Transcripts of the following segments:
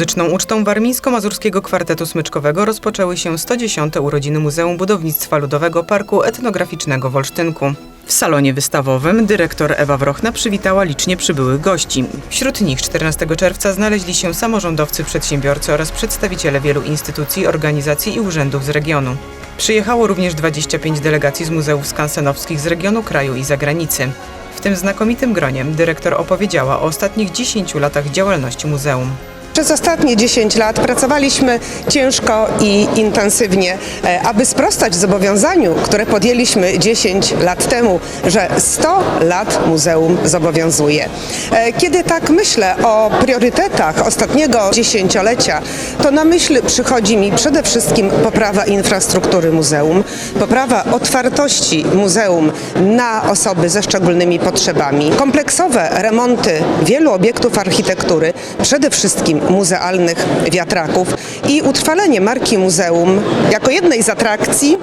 Muzyczną ucztą warmińsko-mazurskiego kwartetu smyczkowego rozpoczęły się 110. urodziny Muzeum Budownictwa Ludowego Parku Etnograficznego w Olsztynku. W salonie wystawowym dyrektor Ewa Wrochna przywitała licznie przybyłych gości. Wśród nich 14 czerwca znaleźli się samorządowcy, przedsiębiorcy oraz przedstawiciele wielu instytucji, organizacji i urzędów z regionu. Przyjechało również 25 delegacji z muzeów skansenowskich z regionu kraju i zagranicy. W tym znakomitym gronie dyrektor opowiedziała o ostatnich 10 latach działalności muzeum. Przez ostatnie 10 lat pracowaliśmy ciężko i intensywnie, e, aby sprostać zobowiązaniu, które podjęliśmy 10 lat temu, że 100 lat muzeum zobowiązuje. E, Kiedy tak myślę o priorytetach ostatniego dziesięciolecia, to na myśl przychodzi mi przede wszystkim poprawa infrastruktury muzeum, poprawa otwartości muzeum na osoby ze szczególnymi potrzebami, kompleksowe remonty wielu obiektów architektury, przede wszystkim muzealnych wiatraków i utrwalenie marki muzeum jako jednej z atrakcji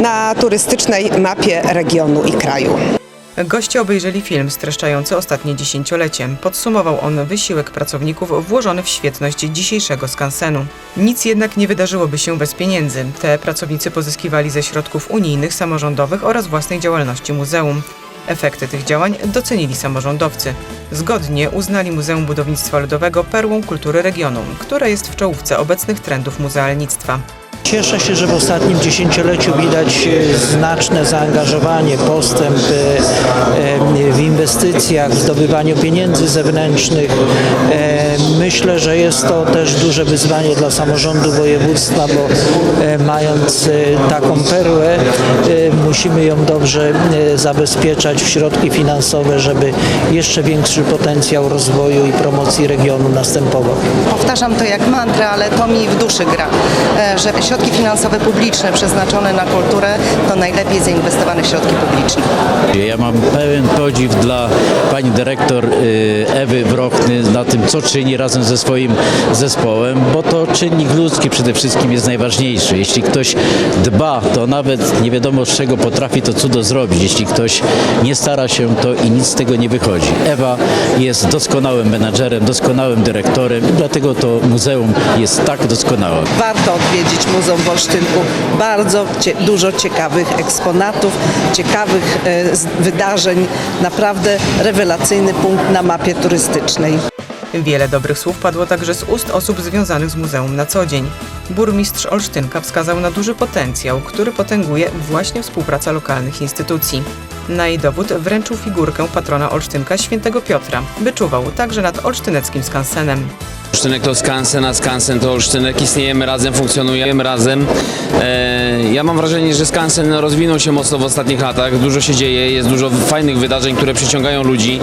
na turystycznej mapie regionu i kraju. Goście obejrzeli film streszczający ostatnie dziesięciolecie. Podsumował on wysiłek pracowników włożony w świetność dzisiejszego skansenu. Nic jednak nie wydarzyłoby się bez pieniędzy. Te pracownicy pozyskiwali ze środków unijnych, samorządowych oraz własnej działalności muzeum. Efekty tych działań docenili samorządowcy. Zgodnie uznali Muzeum Budownictwa Ludowego perłą kultury regionu, która jest w czołówce obecnych trendów muzealnictwa. Cieszę się, że w ostatnim dziesięcioleciu widać e, znaczne zaangażowanie, postęp e, e, w inwestycjach, w zdobywaniu pieniędzy zewnętrznych. Myślę, że jest to też duże wyzwanie dla samorządu województwa, bo mając taką perłę, musimy ją dobrze zabezpieczać w środki finansowe, żeby jeszcze większy potencjał rozwoju i promocji regionu następował. Powtarzam to jak mantrę, ale to mi w duszy gra, że środki finansowe publiczne przeznaczone na kulturę to najlepiej zainwestowane środki publiczne. Ja mam pełen podziw dla pani dyrektor y, Ewy Wrochny na tym, co czyni razem ze swoim zespołem, bo to czynnik ludzki przede wszystkim jest najważniejszy. Jeśli ktoś dba, to nawet nie wiadomo z czego potrafi to cudo zrobić. Jeśli ktoś nie stara się, to i nic z tego nie wychodzi. Ewa jest doskonałym menadżerem, doskonałym dyrektorem i dlatego to muzeum jest tak doskonałe. warto odwiedzić Muzeum w Olsztynku. Bardzo cie, dużo ciekawych eksponatów, ciekawych e, wydarzeń. Naprawdę rewelacyjny punkt na mapie turystycznej. Wiele dobrych słów padło także z ust osób związanych z muzeum na co dzień. Burmistrz Olsztynka wskazał na duży potencjał, który potęguje właśnie współpraca lokalnych instytucji. Na jej dowód wręczył figurkę patrona Olsztynka świętego Piotra, by czuwał także nad olsztyneckim skansenem. Olsztynek to skansen, a skansen to Olsztynek. Istniejemy razem, funkcjonujemy razem. E, ja mam wrażenie, że skansen rozwinął się mocno w ostatnich latach. Dużo się dzieje, jest dużo fajnych wydarzeń, które przyciągają ludzi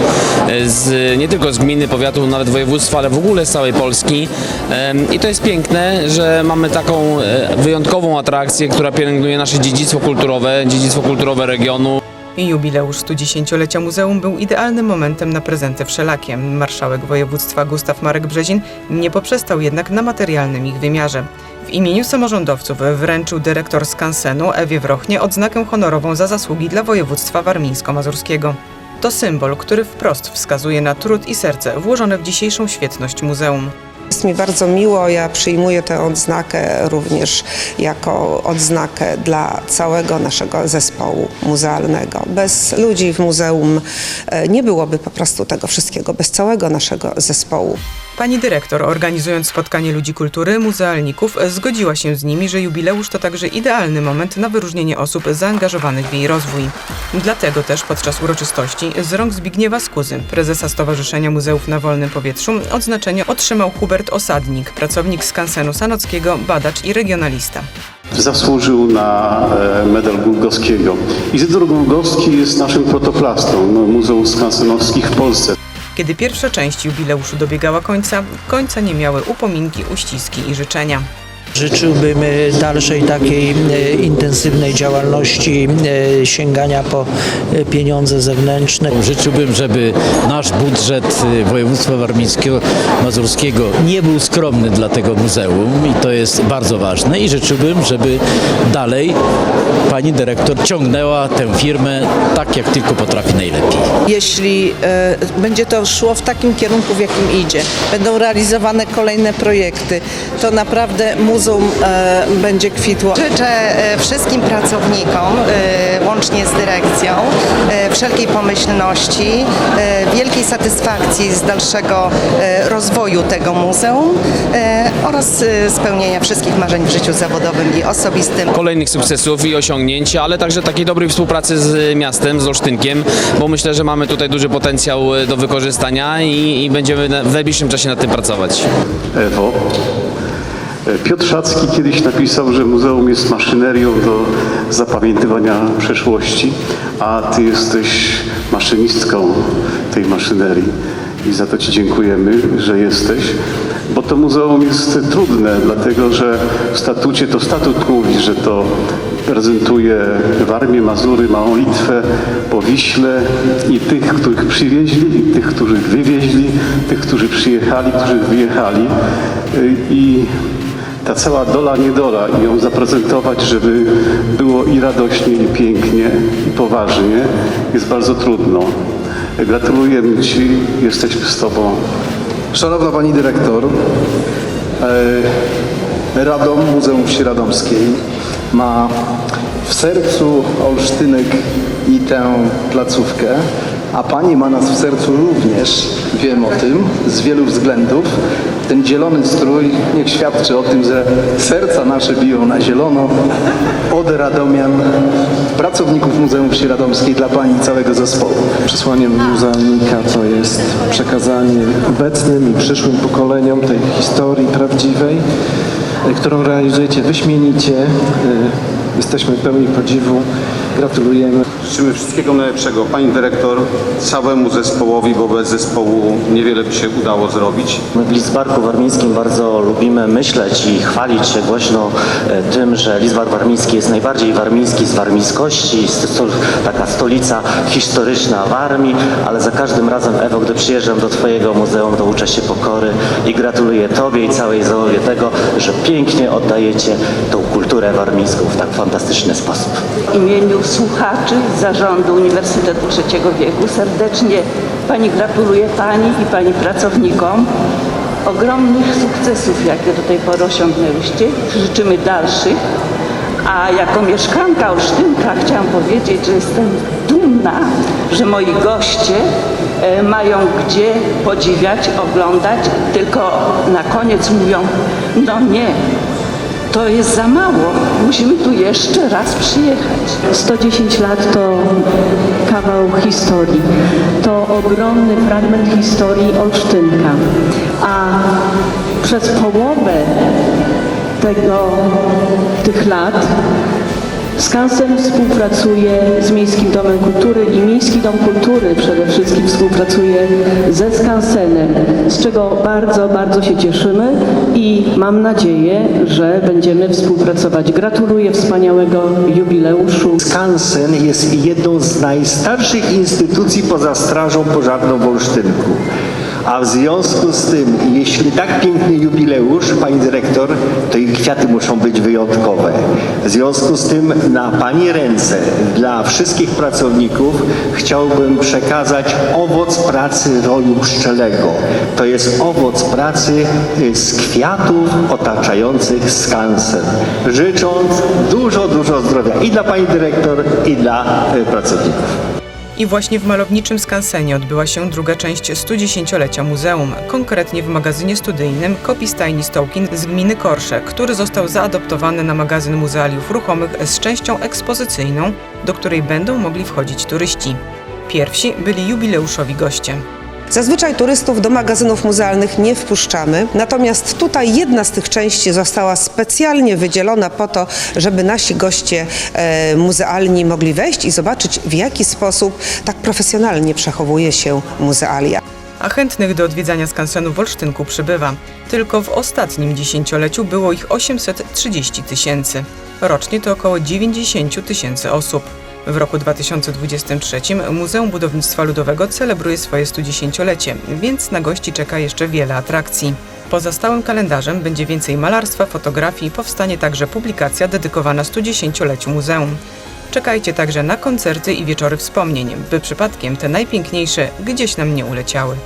e, z, nie tylko z gminy, powiatu, nawet województwa, ale w ogóle z całej Polski. E, I to jest piękne, że mamy taką e, wyjątkową atrakcję, która pielęgnuje nasze dziedzictwo kulturowe, dziedzictwo kulturowe regionu. Jubileusz 110-lecia muzeum był idealnym momentem na prezenty wszelakie. Marszałek województwa Gustaw Marek Brzezin nie poprzestał jednak na materialnym ich wymiarze. W imieniu samorządowców wręczył dyrektor skansenu Ewie Wrochnie odznakę honorową za zasługi dla województwa warmińsko-mazurskiego. To symbol, który wprost wskazuje na trud i serce włożone w dzisiejszą świetność muzeum. Jest mi bardzo miło, ja przyjmuję tę odznakę również jako odznakę dla całego naszego zespołu muzealnego. Bez ludzi w muzeum e, nie byłoby po prostu tego wszystkiego, bez całego naszego zespołu. Pani dyrektor, organizując spotkanie ludzi kultury, muzealników, zgodziła się z nimi, że jubileusz to także idealny moment na wyróżnienie osób zaangażowanych w jej rozwój. Dlatego też podczas uroczystości z rąk Zbigniewa Skuzy, prezesa Stowarzyszenia Muzeów na Wolnym Powietrzu, odznaczenie otrzymał Hubert Osadnik, pracownik skansenu sanockiego, badacz i regionalista. zasłużył na e, medal Głogowskiego. Izydor Głogowski jest naszym protoplastą no, Muzeum Skansenowskich w Polsce. Kiedy pierwsza część jubileuszu dobiegała końca, końca nie miały upominki, uściski i życzenia. Życzyłbym e, dalszej takiej e, intensywnej działalności, e, sięgania po pieniądze zewnętrzne. Życzyłbym, żeby nasz budżet y, województwa warmińskiego, mazurskiego nie był skromny dla tego muzeum i to jest bardzo ważne i życzyłbym, żeby dalej pani dyrektor ciągnęła tę firmę tak, jak tylko potrafi najlepiej. Jeśli e, będzie to szło w takim kierunku, w jakim idzie, będą realizowane kolejne projekty, to naprawdę muzeum e, będzie kwitło. Życzę e, wszystkim pracownikom, e, łącznie z dyrekcją, wszelkiej pomyślności, wielkiej satysfakcji z dalszego rozwoju tego muzeum oraz spełnienia wszystkich marzeń w życiu zawodowym i osobistym. Kolejnych sukcesów i osiągnięć, ale także takiej dobrej współpracy z miastem, z Olsztynkiem, bo myślę, że mamy tutaj duży potencjał do wykorzystania i, i będziemy w najbliższym czasie nad tym pracować. Ewo. Piotr Szacki kiedyś napisał, że muzeum jest maszynerią do zapamiętywania przeszłości, a ty jesteś maszynistką tej maszynerii. I za to Ci dziękujemy, że jesteś, bo to muzeum jest trudne, dlatego że w statucie to statut mówi, że to prezentuje Warmię, Mazury, Małą Litwę, po Wiśle i tych, których przywieźli, i tych, których wywieźli, tych, którzy przyjechali, którzy wyjechali. I ta cała dola, niedola i ją zaprezentować, żeby było i radośnie, i pięknie, i poważnie, jest bardzo trudno. Gratulujemy Ci, jesteśmy z Tobą. Szanowna Pani Dyrektor, e, Radom, Muzeum Wsi Radomskiej ma w sercu Olsztynek i tę placówkę, a Pani ma nas w sercu również, wiem o tym, z wielu względów. Ten zielony strój niech świadczy o tym, że serca nasze biją na zielono od Radomian, pracowników Muzeum Wsi Radomskiej dla Pani i całego zespołu. Przesłaniem muzealnika to jest przekazanie obecnym i przyszłym pokoleniom tej historii prawdziwej, którą realizujecie wyśmienicie. Jesteśmy pełni podziwu. Gratulujemy. Życzymy wszystkiego najlepszego Pani Dyrektor, całemu zespołowi, bo bez zespołu niewiele by się udało zrobić. My w Lidzbarku Warmińskim bardzo lubimy myśleć i chwalić się głośno e, tym, że Lidzbark Warmiński jest najbardziej warmiński z warmińskości, taka stolica historyczna Warmii, ale za każdym razem Ewo, gdy przyjeżdżam do Twojego muzeum, to uczę się pokory i gratuluję Tobie i całej załowie tego, że pięknie oddajecie tą kulturę w tak fantastyczny sposób. W imieniu słuchaczy Zarządu Uniwersytetu Trzeciego Wieku serdecznie Pani gratuluję Pani i Pani pracownikom ogromnych sukcesów, jakie do tej pory osiągnęliście. Życzymy dalszych. A jako mieszkanka Olsztynka chciałam powiedzieć, że jestem dumna, że moi goście e, mają gdzie podziwiać, oglądać, tylko na koniec mówią, no nie, to jest za mało. Musimy tu jeszcze raz przyjechać. 110 lat to kawał historii. To ogromny fragment historii Olsztynka. A przez połowę tego, tych lat Skansen współpracuje z Miejskim Domem Kultury i Miejski Dom Kultury przede wszystkim współpracuje ze Skansenem, z czego bardzo, bardzo się cieszymy i mam nadzieję, że będziemy współpracować. Gratuluję wspaniałego jubileuszu. Skansen jest jedną z najstarszych instytucji poza Strażą Pożarną w Olsztynku. A w związku z tym, jeśli tak piękny jubileusz, pani dyrektor, to i kwiaty muszą być wyjątkowe. W związku z tym na pani ręce dla wszystkich pracowników chciałbym przekazać owoc pracy roju pszczelego. To jest owoc pracy y, z kwiatów otaczających skansen. Życząc dużo, dużo zdrowia i dla pani dyrektor, i dla y, pracowników. I właśnie w malowniczym skansenie odbyła się druga część 110-lecia muzeum, konkretnie w magazynie studyjnym Kopii Stajni Stołkin z gminy Korsze, który został zaadoptowany na magazyn muzealiów ruchomych z częścią ekspozycyjną, do której będą mogli wchodzić turyści. Pierwsi byli jubileuszowi goście. Zazwyczaj turystów do magazynów muzealnych nie wpuszczamy, natomiast tutaj jedna z tych części została specjalnie wydzielona po to, żeby nasi goście e, muzealni mogli wejść i zobaczyć, w jaki sposób tak profesjonalnie przechowuje się muzealia. a chętnych do odwiedzania skansenu w Olsztynku przybywa. Tylko w ostatnim dziesięcioleciu było ich 830 tysięcy. Rocznie to około 90 tysięcy osób. W roku 2023 Muzeum Budownictwa Ludowego celebruje swoje 110-lecie, więc na gości czeka jeszcze wiele atrakcji. Poza stałym kalendarzem będzie więcej malarstwa, fotografii, powstanie także publikacja dedykowana 110-leciu muzeum. Czekajcie także na koncerty i wieczory wspomnień, by przypadkiem te najpiękniejsze gdzieś nam nie uleciały.